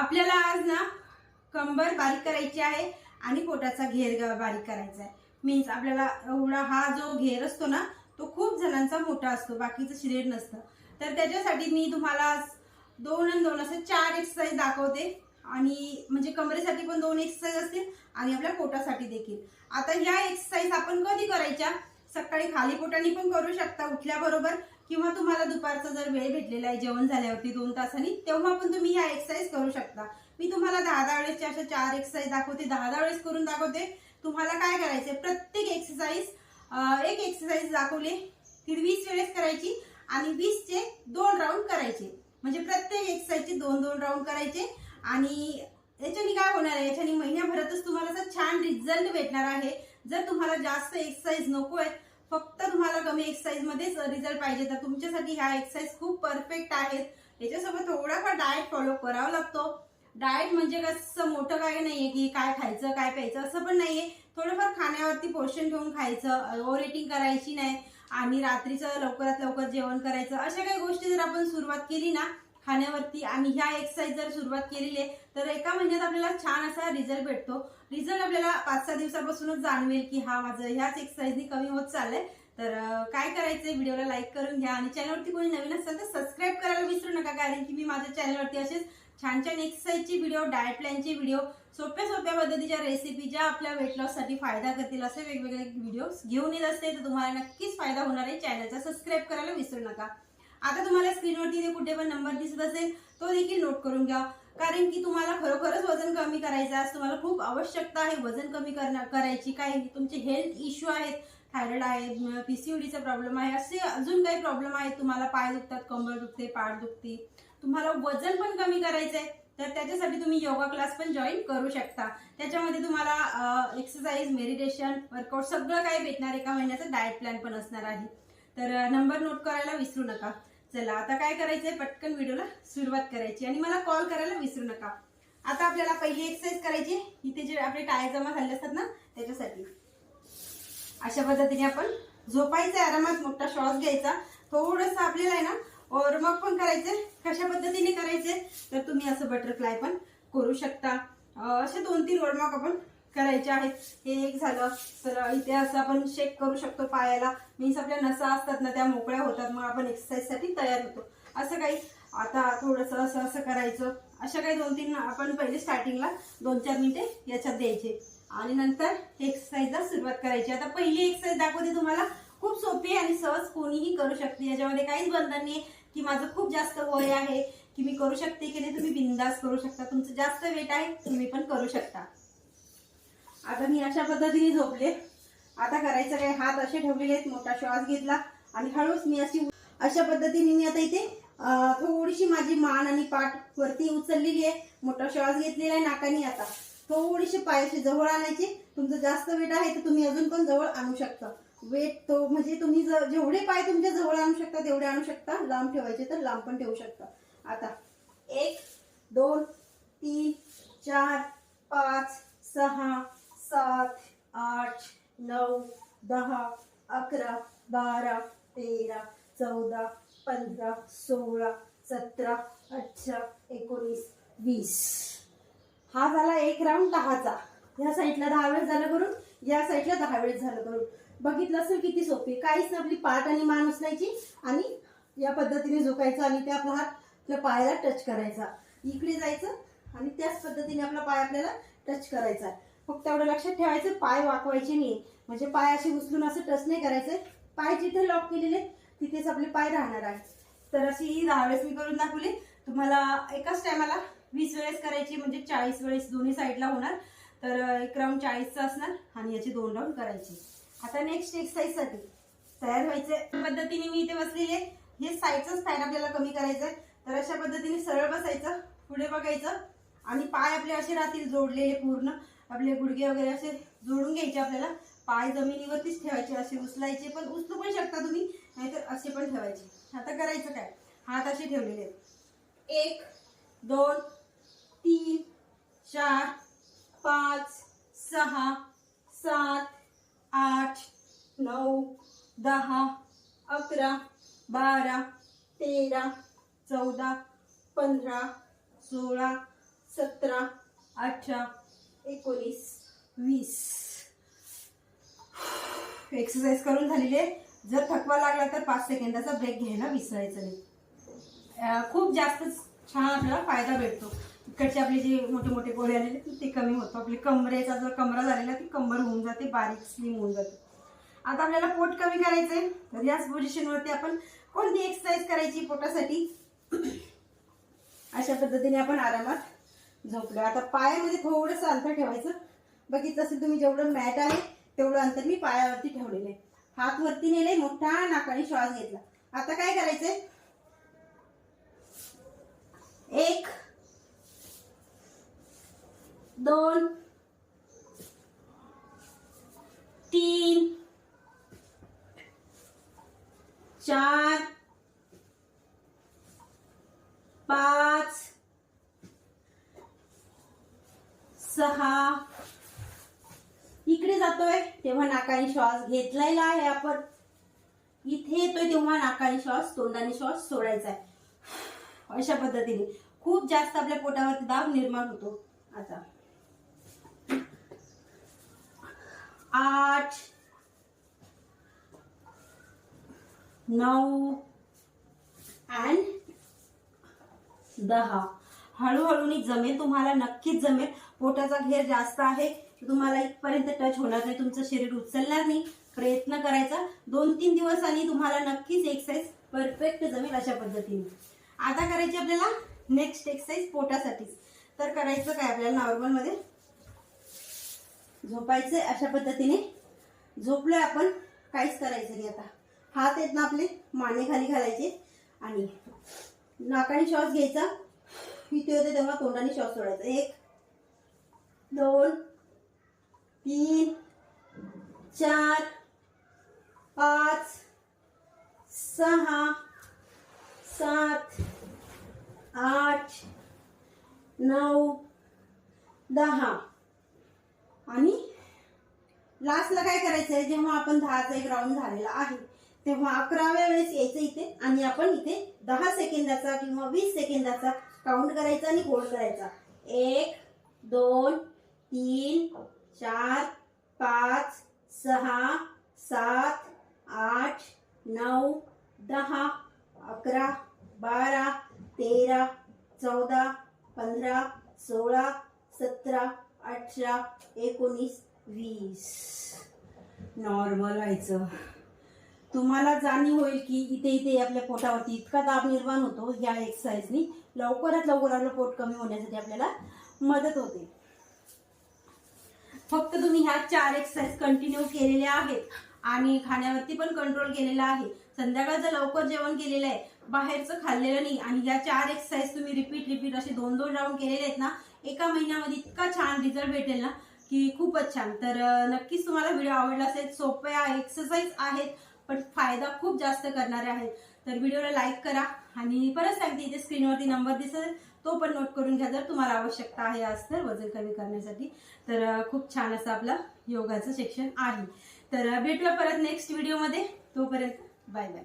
आपल्याला आज ना कंबर बारीक करायची आहे आणि पोटाचा घेर बारीक करायचा आहे. मीन्स आपल्याला एवढा हा जो घेर असतो ना तो खूप जणांचा मोठा असतो बाकीचं शरीर नसतं. तर त्याच्यासाठी मी तुम्हाला दोन आणि दोन असं चार एक्सरसाइज दाखवते. आणि म्हणजे कमरेसाठी पण दोन एक्सरसाइज असतील आणि आपल्या पोटासाठी देखील. आता ह्या एक्सरसाइज आपण कधी करायच्या? सकाळी खाली पोटाने पण करू शकता उठल्याबरोबर. किंवा तुम्हाला दुपारचा जर वेळ भेटलेला आहे जेवण झाल्यावरती दोन तासांनी तेव्हा पण तुम्ही ह्या एक्सरसाइज करू शकता. मी तुम्हाला दहा दहा वेळेसच्या अशा चार एक्सरसाइज दाखवते. दहा दहा वेळेस करून दाखवते. तुम्हाला काय करायचंय? प्रत्येक एक्सरसाइज एक एक्सरसाइज दाखवली ती वीस वेळेस करायची आणि वीसचे दोन राऊंड करायचे. म्हणजे प्रत्येक एक्सरसाइजचे दोन दोन राऊंड करायचे. आणि याच्याने काय होणार आहे? याच्याने महिन्याभरातच तुम्हाला असं छान रिझल्ट भेटणार आहे. जर तुम्हाला जास्त एक्सरसाइज नको आहेत फक्त तुम्हाला कमी एक्सरसाइज मध्येच रिझल्ट पाहिजे. तर तुमच्यासाठी ह्या एक्सरसाइज खूप परफेक्ट आहेत. याच्यासोबत थोडाफार डाएट फॉलो करावा लागतो. डाएट म्हणजे कसं मोठं काय नाहीये की काय खायचं काय प्यायचं असं पण नाहीये. थोडंफार खाण्यावरती पोषण ठेवून खायचं ओव्हर इटिंग करायची नाही. आणि रात्रीचं लवकरात लवकर जेवण करायचं अशा काही गोष्टी जर आपण सुरुवात केली ना खाण्यावरती आणि ह्या एक्सरसाइज जर सुरुवात केलेली आहे तर एका महिन्यात आपल्याला छान असा रिझल्ट भेटतो. रिझल्ट आपल्याला पाच सहा दिवसापासूनच जाणवेल की हा माझं ह्याच एक्सरसाइजनी कमी होत चाललंय. तर काय करायचंय व्हिडिओला लाईक करून घ्या आणि चॅनलवरती कोणी नवीन असेल तर सबस्क्राईब करायला विसरू नका कारण की मी माझ्या चॅनलवरती असेच छान छान एक्सरसाइजचे व्हिडिओ डाएट प्लॅनचे व्हिडिओ सोप्या सोप्या पद्धतीच्या रेसिपी ज्या आपल्या वेट लॉससाठी फायदा करतील असे वेगवेगळे व्हिडिओ घेऊन येत असते. तर तुम्हाला नक्कीच फायदा होणार आहे. चॅनलचा सबस्क्राईब करायला विसरू नका. आता तुम्हाला स्क्रीनवरती कुठे पण नंबर दिसत असेल तो देखील नोट करून घ्या. कारण की तुम्हाला खरोखरच वजन कमी करायचं आहे तुम्हाला खूप आवश्यकता आहे वजन कमी करण्या करायची. काही तुमचे हेल्थ इश्यू आहेत थायरॉइड आहे पीसीओडीचा प्रॉब्लेम आहे असे अजून काही प्रॉब्लेम आहेत तुम्हाला पाय दुखतात कंबर दुखते पाठ दुखते. तुम्हाला वजन पण कमी करायचं आहे तर त्याच्यासाठी तुम्ही योगा क्लास पण जॉईन करू शकता. त्याच्यामध्ये तुम्हाला एक्सरसाइज मेडिटेशन वर्कआउट सगळं काही भेटणार एका महिन्याचा डाएट प्लॅन पण असणार आहे. तर नंबर नोट करायला विसरू नका. चला आता काय करायचंय? पटकन व्हिडिओला सुरुवात करायची. आणि मला कॉल करायला विसरू नका. आता आपल्याला पहिली एक्सरसाइज करायची इथे जे आपले टाय जमा झाले असतात ना त्याच्यासाठी. अशा पद्धतीने आपण झोपायचं आरामात मोठा श्वास घ्यायचा. थोडस आपल्याला आहे ना मग पण करायचंय. कशा पद्धतीने करायचे तर तुम्ही असं बटरफ्लाय पण करू शकता. असे दोन तीन वडमाक आपण करायचे आहेत. हे एक झालं. तर इथे असं आपण शेक करू शकतो पायाला. मीन्स आपल्या नसा असतात ना त्या मोकळ्या होतात. मग आपण एक्सरसाइजसाठी तयार होतो. असं काही आता थोडस असं असं करायचं. अशा काही दोन तीन आपण पहिले स्टार्टिंगला दोन चार मिनिटे याच्यात द्यायचे. आणि नंतर एक्सरसाइजला सुरुवात करायची. आता पहिली एक्सरसाइज दाखवते तुम्हाला. खूप सोपी आहे आणि सहज कोणीही करू शकते. याच्यामध्ये काहीच बंधन नाही की माझं खूप जास्त वय आहे की मी करू शकते की नाही. तुम्ही बिंदास करू शकता. तुमचं जास्त वेट आहे तुम्ही पण करू शकता. आता मी अशा पद्धतीने झोपले. आता करायचं काय? हात असे ठेवलेले आहेत मोठा श्वास घेतला आणि हळूच मी अशी अशा पद्धतीने मी आता इथे थोडीशी माझी मान आणि पाठ वरती उचललेली आहे. मोठा श्वास घेतलेला आहे नाकानी आता. थोडीशी पायाशी जवळ आणायची. तुमचं जास्त वेट आहे तर तुम्ही अजून पण जवळ आणू शकता. वेट तो म्हणजे तुम्ही जेवढे पाय तुमच्या जवळ आणू शकता तेवढे आणू शकता. लांब ठेवायचे तर लांब पण ठेवू शकता. आता एक दोन तीन चार पाच सहा सात आठ नऊ दहा अकरा बारा तेरा चौदा पंधरा सोळा सतरा अठरा एकोणीस वीस. हा झाला एक राऊंड दहाचा. या साईडला दहा वेळेस झालं करून या साईडला दहा वेळेस झालं करून. बघितलं असेल किती सोपी. काहीच नाही आपली पाठ आणि मान उचलायची आणि या पद्धतीने झोकायचं आणि त्या आपला हात आपल्या पायाला टच करायचा. इकडे जायचं आणि त्याच पद्धतीने आपला पाय आपल्याला टच करायचा. फक्त एवढं लक्षात ठेवायचं पाय वाकवायचे नाही. म्हणजे पाय असे उचलून असं टच नाही करायचं. पाय जिथे लॉक केलेले तिथेच आपले पाय राहणार आहे तर अशी ही दहा वेळेस मी करून दाखवली. तुम्हाला एकाच टायमाला वीस वेळेस करायची म्हणजे चाळीस वेळेस दोन्ही साईडला होणार. तर एक राऊंड चाळीसचा असणार आणि याची दोन राऊंड करायची. आता नेक्स्ट एक्सरसाइजसाठी तयार व्हायचे पद्धतीने मी इथे बसलेली आहे. हे साईडचाच फॅन आपल्याला कमी करायचं आहे तर अशा पद्धतीने सरळ बसायचं पुढे बघायचं आणि पाय आपले असे राहतील जोडलेले पूर्ण. आपले गुडघे वगैरे असे जोडून घ्यायचे आपल्याला. पाय जमिनीवरतीच ठेवायचे असे उचलायचे पण उचलू पण शकता तुम्ही नाहीतर असे पण ठेवायचे. आता करायचं काय? हात असे ठेवलेले आहेत. एक दोन तीन चार पाच सहा सात आठ नऊ दहा अकरा बारा तेरा चौदा पंधरा सोळा सतरा अठरा एकोणीस वीस. एक्सरसाइज करून झालेली आहे. जर थकवा लागला तर पाच सेकंदाचा ब्रेक घ्यायला विसरायचं नाही. खूप जास्त छान आपल्याला फायदा भेटतो. इकडचे आपले जे मोठे मोठे गोळे आलेले ते कमी होतं. आपली कमरेचा जर कमरा झालेला ती कंबर होऊन जाते बारीक स्लिम होऊन जाते. आता आपल्याला पोट कमी करायचंय तर याच पोझिशनवरती आपण कोणती एक्सरसाइज करायची पोटासाठी? अशा पद्धतीने आपण आरामात झोपलो आता पायामध्ये थोडंसं अंतर ठेवायचं. बघितलं असेल तुम्ही जेवढं मॅट आहे तेवढं अंतर मी पायावरती ठेवलेलं आहे. हात वरती नेले मोठा नाकाने श्वास घेतला. आता काय करायचंय? एक दोन तीन चार पाच सहा. इकडे जातोय तेव्हा नाकाने श्वास घेतलेला आहे आपण. इथे येतोय तेव्हा नाकाने श्वास तोंडाने श्वास सोडायचा आहे अशा पद्धतीने. खूप जास्त आपल्या पोटावरती दाब निर्माण होतो. आता. आठ. नऊ. अँड दहा. हळूहळूनी जमेल तुम्हाला नक्कीच जमेल. पोटाचा घेर जास्त आहे तुम्हाला इथपर्यंत टच होणार नाही तुमचं शरीर उचलणार नाही. प्रयत्न करायचा. दोन तीन दिवसांनी तुम्हाला नक्कीच एक्सरसाइज परफेक्ट जमेल अशा पद्धतीने. आता करायची आपल्याला नेक्स्ट एक्सरसाइज पोटासाठीच तर करायचं काय आपल्याला नॉर्मलमध्ये? झोपायचंय अशा पद्धतीने. झोपलोय आपण काहीच करायचं नाही आता. हात आहेत ना आपले माने खाली घालायचे. आणि नाकाने श्वास घ्यायचा. पिते होते तेव्हा तोंडाने श्वास सोडायचा. एक दोन तीन चार पाच सहा सात आठ नऊ दहा. आणि लास्टला काय करायचं आहे जेव्हा आपण दहाचा एक राऊंड झालेला आहे तेव्हा अकराव्या वेळेस यायचं इथे आणि आपण इथे दहा सेकंदाचा किंवा वीस सेकंदाचा काउंट करायचा आणि गोल करायचा. एक दोन तीन चार पाच सहा सात आठ नऊ दहा अकरा बारा तेरा चौदा पंधरा सोळा सतरा अठरा एकोणीस वीस. नॉर्मल व्हायचं. तुम्हाला जाणीव होईल की इथे इथे आपल्या पोटावरती इतका दाब निर्माण होतो ह्या एक्सरसाइजनी लवकरात लवकर आपलं पोट कमी होण्यासाठी आपल्याला मदत होते. फक्त तुम्ही ह्या चार एक्सरसाइज कंटिन्यू केलेल्या आहेत आणि खाण्यावरती पण कंट्रोल केलेला आहे. संध्याकाळचं लवकर जेवण केलेलं आहे. बाहेरचं खाल्लेलं नाही आणि या चार एक्सरसाइज तुम्ही रिपीट रिपीट असे दोन दोन राऊंड केलेले आहेत ना एका महिन्यामध्ये इतका छान रिझल्ट भेटेल ना की खूपच छान. तर नक्कीच तुम्हाला व्हिडिओ आवडला असेल सोप्या एक्सरसाइज आहेत. पण फायदा खूप जास्त करणारे आहेत. तर व्हिडिओला लाईक करा आणि परत सांगते इथे स्क्रीनवरती नंबर दिसेल तो पण नोट करून घ्या जर तुम्हाला आवश्यकता आहे आज तर वजन कमी करण्यासाठी. तर खूप छान असं आपलं योगाचं सेक्शन आहे. तर भेटूया परत नेक्स्ट व्हिडिओमध्ये तोपर्यंत बाय बाय